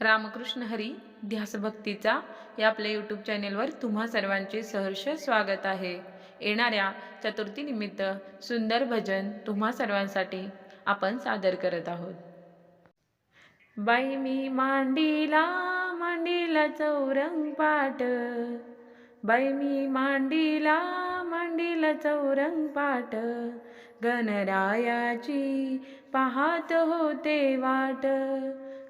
रामकृष्ण हरी ध्यासभक्तीचा या आपल्या यूट्यूब चॅनेलवर तुम्हा सर्वांचे सहर्ष स्वागत आहे. येणाऱ्या चतुर्थीनिमित्त सुंदर भजन तुम्हा सर्वांसाठी आपण सादर करत आहोत. बाई मी मांडीला मांडीला चौरंग पाट बाई मी मांडीला मांडीला चौरंग पाट गणरायाची पाहत होते वाट.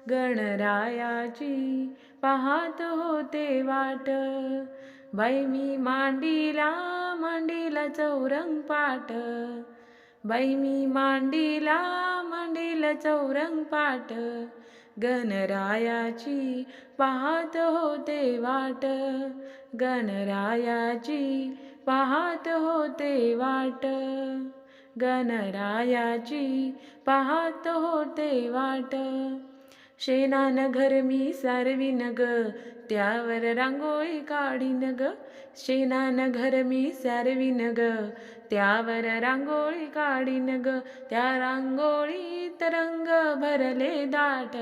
गणरायाची पाहत होते वाट. बाई मी मांडीला मांडीला चौरंग पाट बाई मी मांडीला मांडीला चौरंग पाट गणरायाची पाहत होते वाट. गणरायाची पाहत होते वाट. गणरायाची पाहत होते वाट. शेणान घर मी सारवीन ग त्यावर रांगोळी काढीन ग. शेणान घर मी सारवीन ग त्यावर रांगोळी काढीन ग. त्या रांगोळीत रंग भरले दाट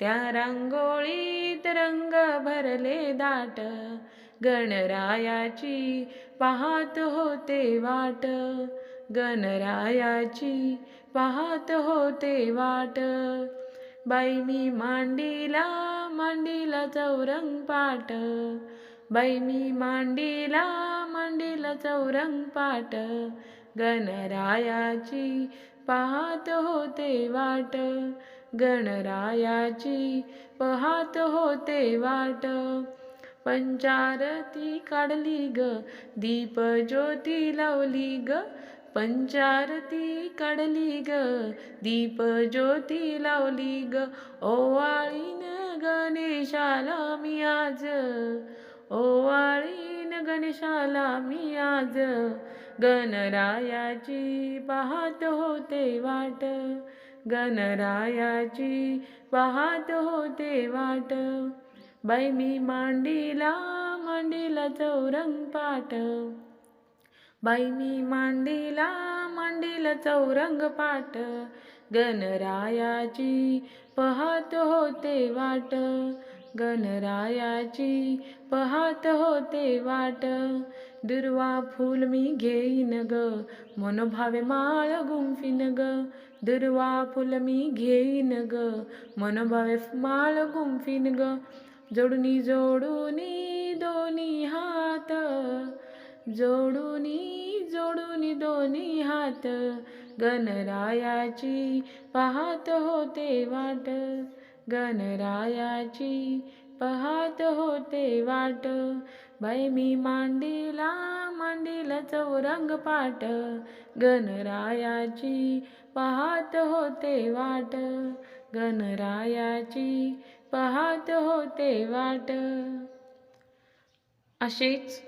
त्या रांगोळीत रंग भरले दाट. गणरायाची पाहत होते वाट गणरायाची पाहत होते वाट. बाई मी मांडीला मांडीला चौरंग पाट बाई मी मांडीला मांडीला चौरंग पाट गणरायाची पाहत होते वाट. गणरायाची पाहत होते वाट. पंचारती काढली ग दीप ज्योती लावली ग पंचारती काढली ग दीप ज्योती लावली ग. ओवाळीन गणेशाला मी आज ओवाळीन गणेशाला मी आज. गणरायाची पाहत होते वाट गणरायाची पाहत होते वाट. बाई मी मांडीला मांडीला चौरंग पाठ बाई मी मांडीला मांडीला चौरंग पाट गणरायाची पहात होते वाट गणरायाची पहात होते वाट. दुर्वा फूल मी घेईन ग मनोभावे माळ गुंफीन ग. दुर्वा फुल मी घेईन ग मनोभावे माळ गुंफीन ग. जोडूनी जोडूनी दोन्ही हात जोडूनी जोडूनी दोन्ही हात गणरायाची पाहत होते वाट. गणरायाची पाहत होते वाट. बाई मी मांडीला मांडीला चौरंग पाट गणरायाची पाहत होते वाट. गणरायाची पाहत होते वाट. असेच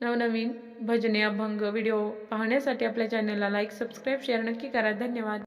नवनवीन भजने अभंग व्हिडिओ पाहण्यासाठी आपल्या चॅनलला लाईक सबस्क्राईब शेअर नक्की करा. धन्यवाद.